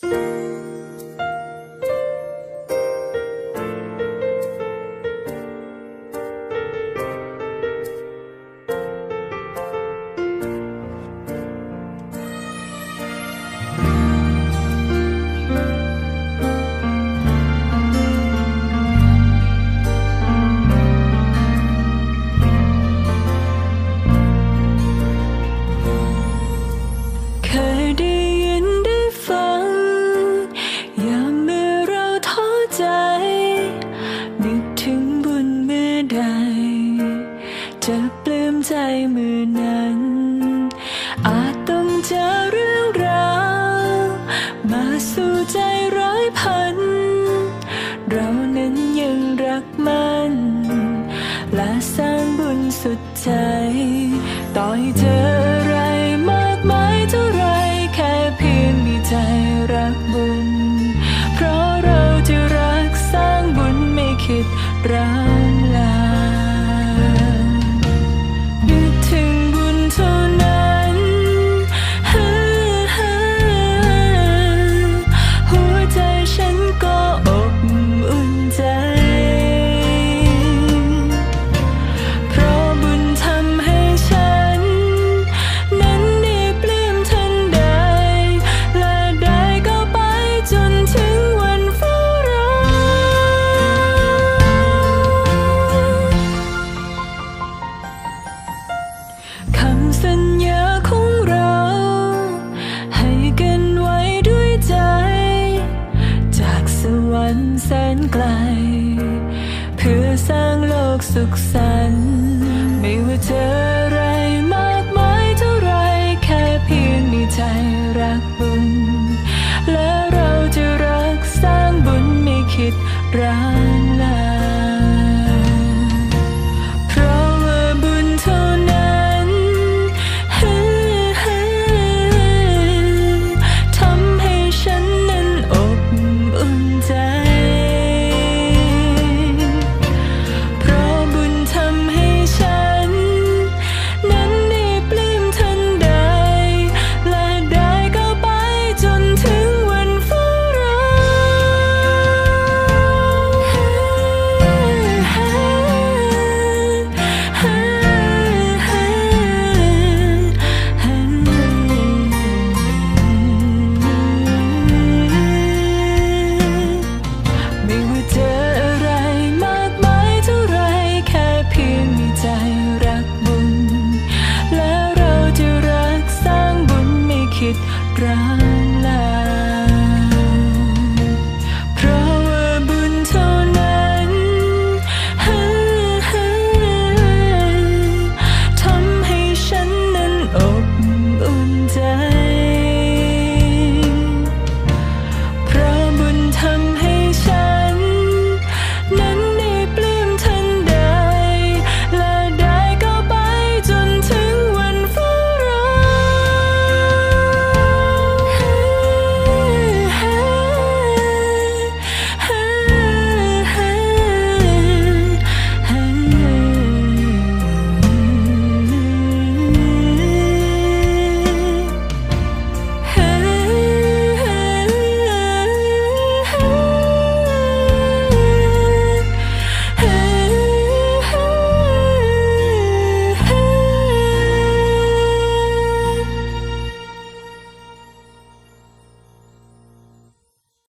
เค จะปลื้มใจมือนั้น อาจต้องเจอเรื่องราวมาสู่ใจร้อยพัน เรานั้นยังรักมัน และสร้างบุญสุดใจ ต่อให้เจออะไรมากมายเท่าไรแค่เพียงมีใจรักบุญ เพราะเราจะรักสร้างบุญไม่คิดร้า สุขสันต์ไม่ว่าเจออะไรมากมายเท่าไรแค่เพียงมีใจรักบุญ และเราจะรักสร้างบุญไม่คิดร้าย รัก